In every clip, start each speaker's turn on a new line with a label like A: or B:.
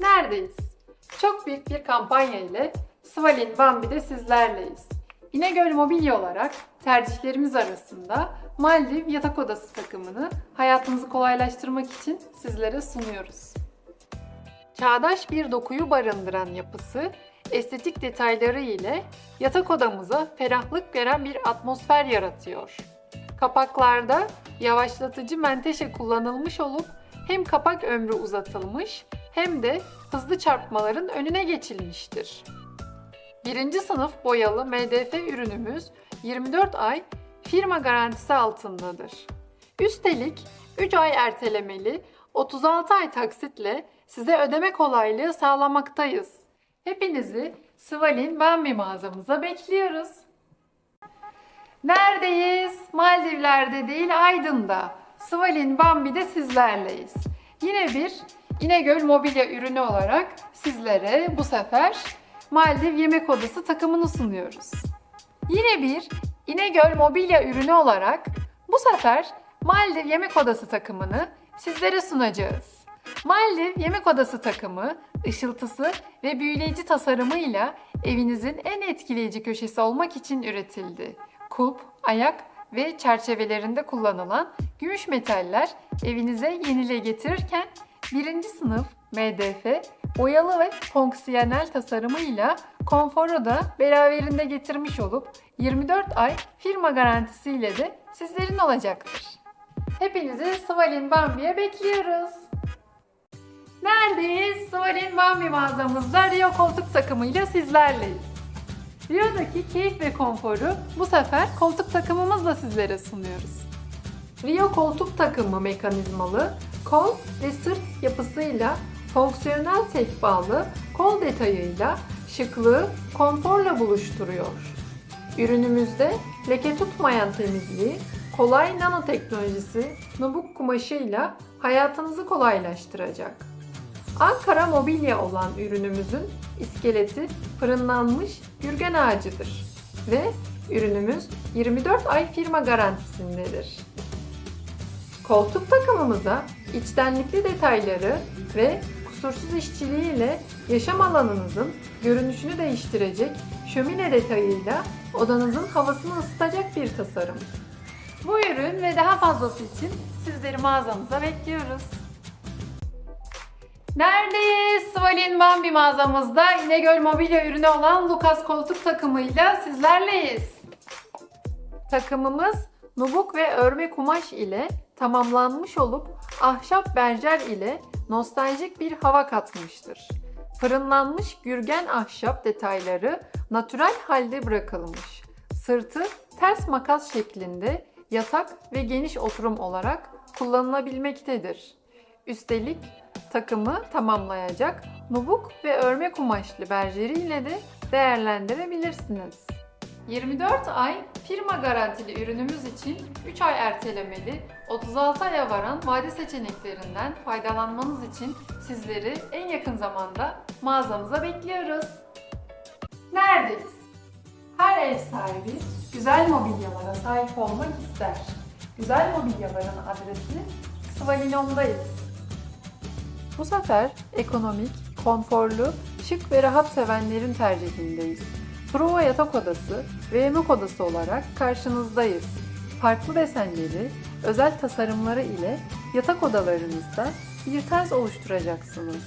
A: Neredeyiz? Çok büyük bir kampanya ile Svalin Bambi'de sizlerleyiz. İnegöl Mobilya olarak tercihlerimiz arasında Maldiv yatak odası takımını hayatınızı kolaylaştırmak için sizlere sunuyoruz. Çağdaş bir dokuyu barındıran yapısı, estetik detayları ile yatak odamıza ferahlık veren bir atmosfer yaratıyor. Kapaklarda yavaşlatıcı menteşe kullanılmış olup hem kapak ömrü uzatılmış hem de hızlı çarpmaların önüne geçilmiştir. Birinci sınıf boyalı MDF ürünümüz 24 ay firma garantisi altındadır. Üstelik 3 ay ertelemeli 36 ay taksitle size ödeme kolaylığı sağlamaktayız. Hepinizi Svalin Bambi mağazamıza bekliyoruz. Neredeyiz? Maldivler'de değil Aydın'da. Svalin Bambi'de sizlerleyiz. Yine bir İnegöl mobilya ürünü olarak sizlere bu sefer Maldiv yemek odası takımını sunuyoruz. Yine bir İnegöl mobilya ürünü olarak bu sefer Maldiv yemek odası takımını sizlere sunacağız. Maldiv yemek odası takımı ışıltısı ve büyüleyici tasarımıyla evinizin en etkileyici köşesi olmak için üretildi. Kulp, ayak ve çerçevelerinde kullanılan gümüş metaller evinize yenile getirirken birinci sınıf MDF boyalı ve fonksiyonel tasarımıyla konforu da beraberinde getirmiş olup 24 ay firma garantisiyle de sizlerin olacaktır. Hepinizi Svalin Bambi'ye bekliyoruz. Neredeyiz? Svalin Bambi mağazamızda Rio koltuk takımıyla sizlerleyiz. Rio'daki keyif ve konforu bu sefer koltuk takımımızla sizlere sunuyoruz. Rio koltuk takımı mekanizmalı, kol ve sırt yapısıyla fonksiyonel sehpalı kol detayıyla şıklığı konforla buluşturuyor. Ürünümüzde leke tutmayan temizliği, kolay nanoteknolojisi, nubuk kumaşıyla hayatınızı kolaylaştıracak. Ankara mobilya olan ürünümüzün iskeleti fırınlanmış gürgen ağacıdır ve ürünümüz 24 ay firma garantisindedir. Koltuk takımımıza içtenlikli detayları ve kusursuz işçiliğiyle yaşam alanınızın görünüşünü değiştirecek şömine detayıyla odanızın havasını ısıtacak bir tasarım. Bu ürün ve daha fazlası için sizleri mağazamıza bekliyoruz. Neredeyiz? Svalin Bambi mağazamızda İnegöl mobilya ürünü olan Lucas koltuk takımıyla sizlerleyiz. Takımımız nubuk ve örme kumaş ile tamamlanmış olup ahşap berjer ile nostaljik bir hava katmıştır. Fırınlanmış gürgen ahşap detayları natürel halde bırakılmış. Sırtı ters makas şeklinde yatak ve geniş oturum olarak kullanılabilmektedir. Üstelik takımı tamamlayacak nubuk ve örme kumaşlı berjeriyle de değerlendirebilirsiniz. 24 ay firma garantili ürünümüz için 3 ay ertelemeli 36 aya varan vade seçeneklerinden faydalanmanız için sizleri en yakın zamanda mağazamıza bekliyoruz. Neredeyiz? Her ev sahibi güzel mobilyalara sahip olmak ister. Güzel mobilyaların adresi Svalinom'dayız. Bu sefer ekonomik, konforlu, şık ve rahat sevenlerin tercihindeyiz. Prova yatak odası ve yemek odası olarak karşınızdayız. Farklı desenleri, özel tasarımları ile yatak odalarınızda bir tarz oluşturacaksınız.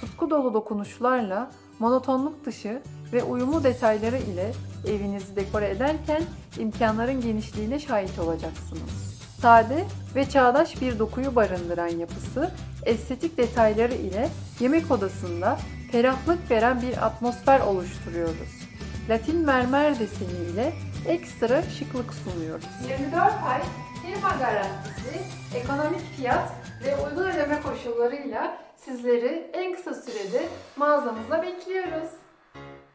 A: Tutku dolu dokunuşlarla monotonluk dışı ve uyumlu detayları ile evinizi dekore ederken imkanların genişliğine şahit olacaksınız. Sade ve çağdaş bir dokuyu barındıran yapısı, estetik detayları ile yemek odasında ferahlık veren bir atmosfer oluşturuyoruz. Latin mermer deseniyle ekstra şıklık sunuyoruz. 24 ay firma garantisi, ekonomik fiyat ve uygun ödeme koşullarıyla sizleri en kısa sürede mağazamızda bekliyoruz.